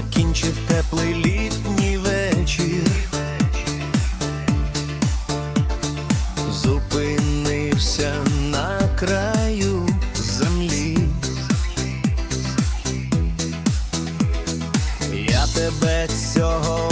закінчив теплий літній вечір, зупинився на краю землі. Я тебе цього.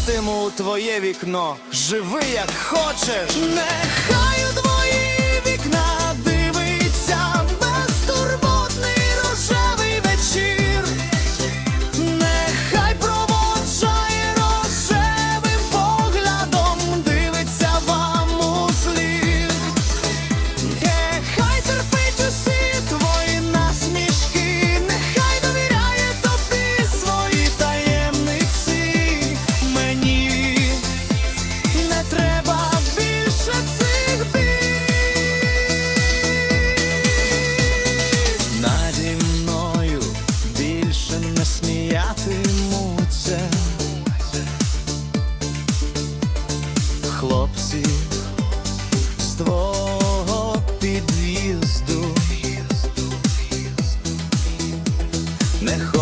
Матиму твоє вікно, живи як хочеш, нехай у твої вікна.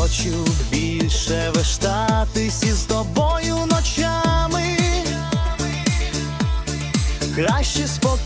хочу більше вештатись із тобою ночами, краще спокійно.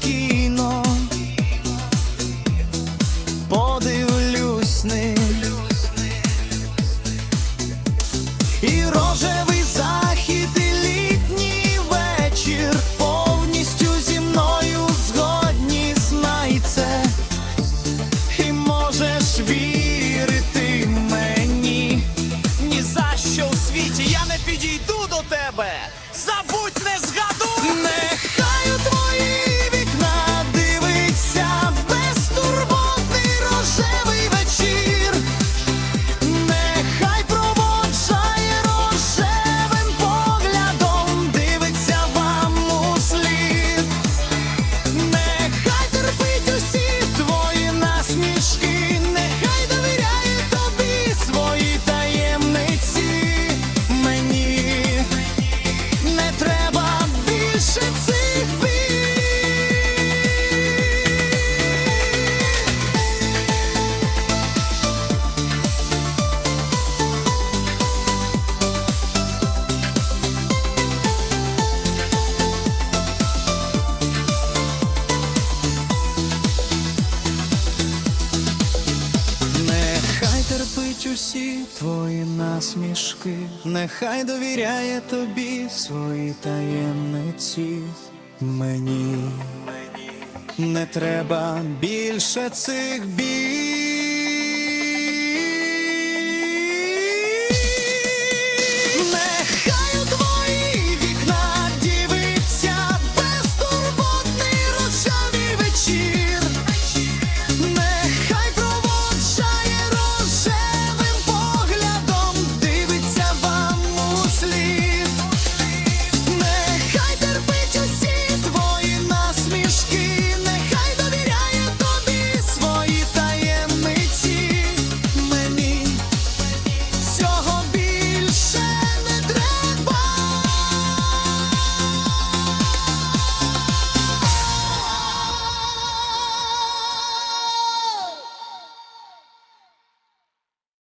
listen твої насмішки, нехай довіряє тобі свої таємниці мені, мені. Не треба більше цих бій.